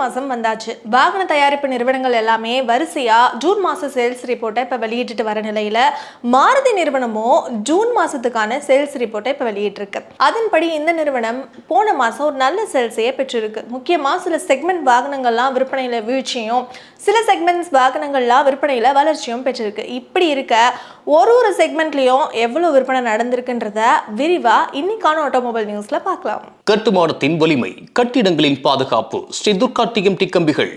மாதம் வந்தாச்சு. வாகன தயாரிப்பு நிறுவனங்கள் எல்லாமே வரிசையாக ஜூன் மாத சேல்ஸ் ரிப்போர்ட்டை இப்போ வெளியிட்டுட்டு வர நிலையில் மாருதி நிறுவனமும் ஜூன் மாதத்துக்கான சேல்ஸ் ரிப்போர்ட்டை இப்போ வெளியிட்டிருக்கு. அதன்படி இந்த நிறுவனம் போன மாதம் ஒரு நல்ல சேல்ஸையே பெற்றிருக்கு. முக்கியமாக சில செக்மெண்ட் வாகனங்கள்லாம் விற்பனையில் வீழ்ச்சியும் சில செக்மெண்ட்ஸ் வாகனங்கள்லாம் விற்பனையில் வளர்ச்சியும் பெற்றிருக்கு. இப்படி இருக்க ஒரு ஒரு செக்மெண்ட்லேயும் எவ்வளோ விற்பனை நடந்திருக்குன்றத விரிவாக இன்னைக்கான ஆட்டோமொபைல் நியூஸில் பார்க்கலாம். கட்டுமானத்தின் வலிமை கட்டிடங்களின் பாதுகாப்பு ஸ்ரீ துர்கா டிஎம்டி கம்பிகள்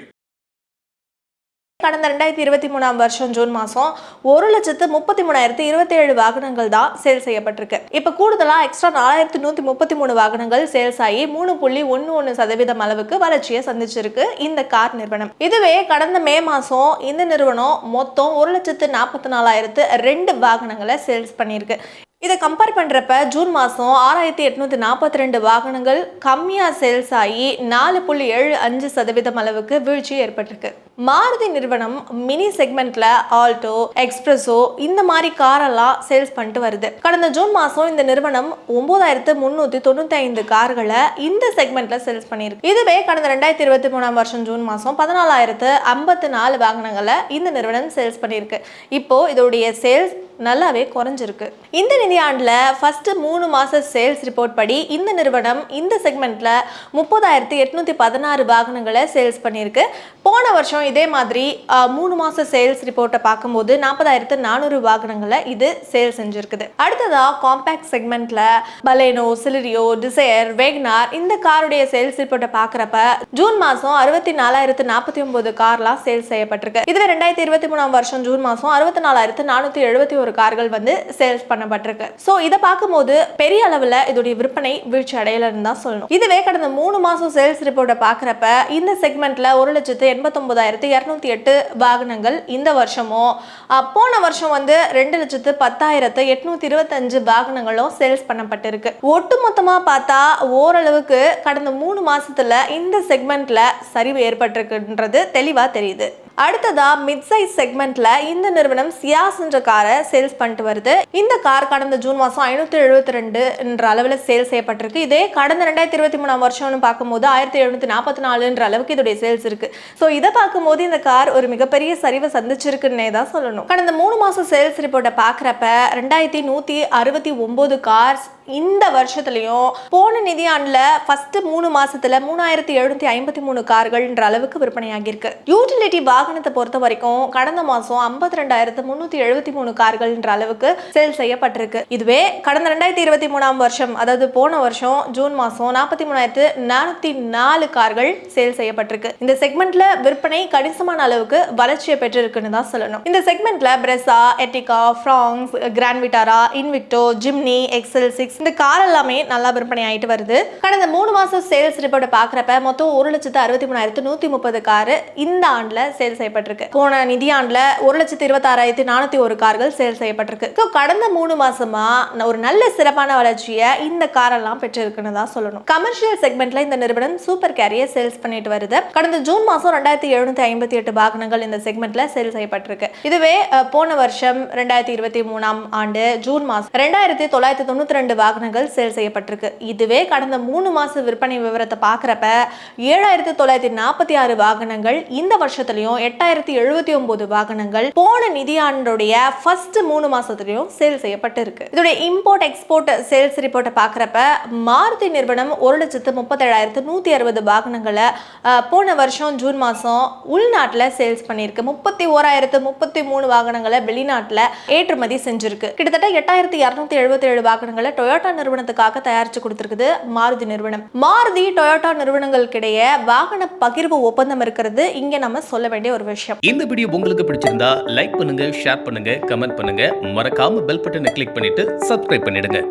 கடந்த ரெண்டாயிரத்தி இருபத்தி மூணாம் வருஷம் ஜூன் மாதம் ஒரு லட்சத்து முப்பத்தி மூணாயிரத்து இருபத்தி ஏழு வாகனங்கள் தான் சேல் செய்யப்பட்டிருக்கு. இப்போ கூடுதலாக எக்ஸ்ட்ரா நாலாயிரத்து நூற்றி முப்பத்தி மூணு வாகனங்கள் சேல்ஸ் ஆகி மூணு புள்ளி ஒன்று ஒன்று சதவீதம் அளவுக்கு வளர்ச்சியை சந்திச்சிருக்கு இந்த கார் நிறுவனம். இதுவே கடந்த மே மாதம் இந்த நிறுவனம் மொத்தம் ஒரு லட்சத்து நாற்பத்தி நாலாயிரத்து ரெண்டு வாகனங்களை சேல்ஸ் பண்ணியிருக்கு. இதை கம்பேர் பண்ணுறப்ப ஜூன் மாதம் ஆறாயிரத்தி எட்நூற்றி நாற்பத்தி ரெண்டு வாகனங்கள் கம்மியாக சேல்ஸ் ஆகி நாலு புள்ளி ஏழு அஞ்சு சதவீதம் அளவுக்கு வீழ்ச்சி ஏற்பட்டிருக்கு. மாருதி நிறுவனம் மினி செக்மெண்ட்ல ஆல்டோ எக்ஸ்பிரஸோ இந்த மாதிரி காரெல்லாம் சேல்ஸ் பண்ணிட்டு வருது. கடந்த ஜூன் மாதம் இந்த நிறுவனம் ஒன்பதாயிரத்து முந்நூற்றி தொண்ணூற்றி ஐந்து கார்களை இந்த செக்மெண்ட்ல சேல்ஸ் பண்ணியிருக்கு. இதுவே கடந்த ரெண்டாயிரத்தி இருபத்தி மூணாம் வருஷம் ஜூன் மாதம் பதினாலாயிரத்து ஐம்பத்து நாலு வாகனங்களை இந்த நிறுவனம் சேல்ஸ் பண்ணியிருக்கு. இப்போ இதோடைய சேல்ஸ் நல்லாவே குறைஞ்சிருக்கு. இந்த நிதியாண்டில் ஃபஸ்ட்டு மூணு மாத சேல்ஸ் ரிப்போர்ட் படி இந்த நிறுவனம் இந்த செக்மெண்ட்டில் முப்பதாயிரத்து எட்நூற்றி பதினாறு வாகனங்களை சேல்ஸ் பண்ணியிருக்கு. போன வருஷம் இதே மாதிரி மூணு மாத சேல்ஸ் ரிப்போர்ட்டை பார்க்கும்போது நாற்பதாயிரத்து நானூறு வாகனங்களை இது சேல் செஞ்சுருக்குது. அடுத்ததாக காம்பேக்ட் செக்மெண்ட்டில் பலேனோ சிலிரியோ டிசையர் வேக்னார் இந்த காருடைய சேல்ஸ் ரிப்போர்ட்டை பார்க்குறப்ப ஜூன் மாதம் அறுபத்தி நாலாயிரத்து நாற்பத்தி ஒம்பது கார்லாம் சேல்ஸ் செய்யப்பட்டிருக்கு. இதுவே ரெண்டாயிரத்தி இருபத்தி மூணாம் வருஷம் ஜூன் மாதம் அறுபத்தி நாலாயிரத்து நானூற்றி எழுபத்தி ஒரு கார்கள் வந்து சேல்ஸ் பண்ணப்பட்டிருக்கு. ஸோ இதை பார்க்கும்போது பெரிய அளவில் இதோடைய விற்பனை வீழ்ச்சி அடையலன்னு தான் சொல்லணும். இதுவே கடந்த மூணு மாதம் சேல்ஸ் ரிப்போர்ட்டை பார்க்குறப்ப இந்த செக்மெண்ட்ல ஒரு லட்சத்து எண்பத்தொம்பதாயிரத்து இரநூத்தி எட்டு வாகனங்கள் இந்த வருஷமும் போன வருஷம் வந்து ரெண்டு லட்சத்து பத்தாயிரத்து எட்நூத்தி இருபத்தஞ்சு வாகனங்களும் சேல்ஸ் பண்ணப்பட்டிருக்கு. ஒட்டு மொத்தமாக பார்த்தா ஓரளவுக்கு கடந்த மூணு மாசத்துல இந்த செக்மெண்ட்ல சரிவு ஏற்பட்டிருக்குன்றது தெளிவா தெரியுது. அடுத்ததா மிட் சைஸ் செக்மெண்ட்ல இந்த நிறுவனம் சியாஸ் என்ற காரை சேல்ஸ் பண்ணிட்டு வருது. இந்த கார் கடந்த ஜூன் மாசம் ஐநூத்தி எழுபத்தி ரெண்டு என்ற அளவில் சேல் செய்யப்பட்டிருக்கு. இதே கடந்த ரெண்டாயிரத்தி இருபத்தி மூணாம் வருஷம்னு பார்க்கும்போது ஆயிரத்தி எழுநூத்தி நாற்பத்தி நாலுன்ற அளவுக்கு இதோடைய சேல்ஸ் இருக்கு. ஸோ இதை பார்க்கும்போது இந்த கார் ஒரு மிகப்பெரிய சரிவை சந்திச்சிருக்குன்னே தான் சொல்லணும். கடந்த மூணு மாசம் சேல்ஸ் ரிப்போர்ட்டை பார்க்குறப்ப ரெண்டாயிரத்தி நூத்தி அறுபத்தி ஒன்பது கார்ஸ் இந்த வருஷத்துலையும் போன நிதியாண்டில் ஃபர்ஸ்ட் மூணு மாசத்துல மூணாயிரத்தி எழுநூத்தி ஐம்பத்தி மூணு கார்கள்ன்ற அளவுக்கு விற்பனையாகியிருக்கு. யூட்டிலிட்டி வாகனத்தை பொறுத்த வரைக்கும் கடந்த மாசம் ஐம்பத்தி ரெண்டாயிரத்து முன்னூத்தி எழுபத்தி மூணு கார்கள்ன்ற அளவுக்கு சேல் செய்யப்பட்டிருக்கு. இதுவே கடந்த ரெண்டாயிரத்தி இருபத்தி மூணாம் வருஷம் அதாவது போன வருஷம் ஜூன் மாசம் நாற்பத்தி மூணாயிரத்து நானூத்தி நாலு கார்கள் சேல் செய்யப்பட்டிருக்கு. இந்த செக்மெண்ட்ல விற்பனை கணிசமான அளவுக்கு வளர்ச்சியை பெற்றிருக்குன்னு தான் சொல்லணும். இந்த செக்மெண்ட்ல Brezza Ertiga Fronx Grand Vitara Invicto Jimny XL six இந்த கார் எல்லாமே நல்லா விற்பனை ஆயிட்டு வருது. கடந்த மூணு மாசம் சேல்ஸ் ரிப்போர்ட்டை பார்க்குறப்ப மொத்தம் ஒரு லட்சத்து அறுபத்தி மூணாயிரத்து நூத்தி முப்பது காரு இந்த ஆண்டுல சேல் செய்யப்பட்டிருக்கு. போன நிதியாண்டுல ஒரு லட்சத்து இருபத்தாறாயிரத்தி நானூத்தி ஒரு கார்கள் சேல் செய்யப்பட்டிருக்கு. ஸோ கடந்த மூணு மாசமா ஒரு நல்ல சிறப்பான வளர்ச்சியை இந்த காரெல்லாம் பெற்றிருக்குன்னு தான் சொல்லணும். கமர்ஷியல் செக்மெண்ட்ல இந்த நிறுவனம் சூப்பர் கேரியர் சேல்ஸ் பண்ணிட்டு வருது. கடந்த ஜூன் மாசம் ரெண்டாயிரத்தி எழுநூத்தி ஐம்பத்தி எட்டு வாகனங்கள் இந்த செக்மெண்ட்ல சேல் செய்யப்பட்டிருக்கு. இதுவே போன வருஷம் ரெண்டாயிரத்தி இருபத்தி மூணாம் ஆண்டு ஜூன் மாசம் ரெண்டாயிரத்தி தொள்ளாயிரத்தி தொண்ணூத்தி ரெண்டு வாகனங்கள் சேல் செய்யப்பட்டிருக்கு. இதுவே கடந்த மூணு மாச விற்பனை விவரத்தை பார்க்குறப்ப ஏழாயிரத்தி தொள்ளாயிரத்தி நாற்பத்தி ஆறு வாகனங்கள் இந்த வருஷத்துலயும் எட்டாயிரத்தி எழுபத்தி ஒன்பது வாகனங்கள் போன நிதியாண்டுடைய ஃபர்ஸ்ட் மூணு மாசத்துலயும் சேல் செய்யப்பட்டிருக்கு. இதோட இம்போர்ட் எக்ஸ்போர்ட் சேல்ஸ் ரிப்போர்ட்டை பார்க்குறப்ப மாருதி நிறுவனம் ஒரு லட்சத்து முப்பத்தேழாயிரத்து நூற்றி அறுபது வாகனங்களை போன வருஷம் ஜூன் மாதம் உள்நாட்டில் சேல்ஸ் பண்ணியிருக்கு. முப்பத்தி ஓராயிரத்து முப்பத்தி மூணு வாகனங்களை வெளிநாட்டில் ஏற்றுமதி செஞ்சிருக்கு. கிட்டத்தட்ட எட்டாயிரத்தி இரநூத்தி எழுபத்தி ஏழு வாகனங்களை டொயோட்டா நிறுவனத்துக்காக தயாரிச்சு கொடுத்திருக்குது மாருதி நிறுவனம். மாருதி டொயோட்டா நிறுவனங்களுக்கிடையே வாகன பகிர்வு ஒப்பந்தம் இருக்கிறது. இங்க நம்ம சொல்ல வேண்டிய ஒரு விஷயம். இந்த வீடியோ உங்களுக்கு பிடிச்சிருந்தா லைக் பண்ணுங்க ஷேர் பண்ணுங்க கமெண்ட் பண்ணுங்க. மறக்காம பெல் பட்டனை கிளிக் பண்ணிட்டு சப்ஸ்கிரைப் பண்ணிடுங்க.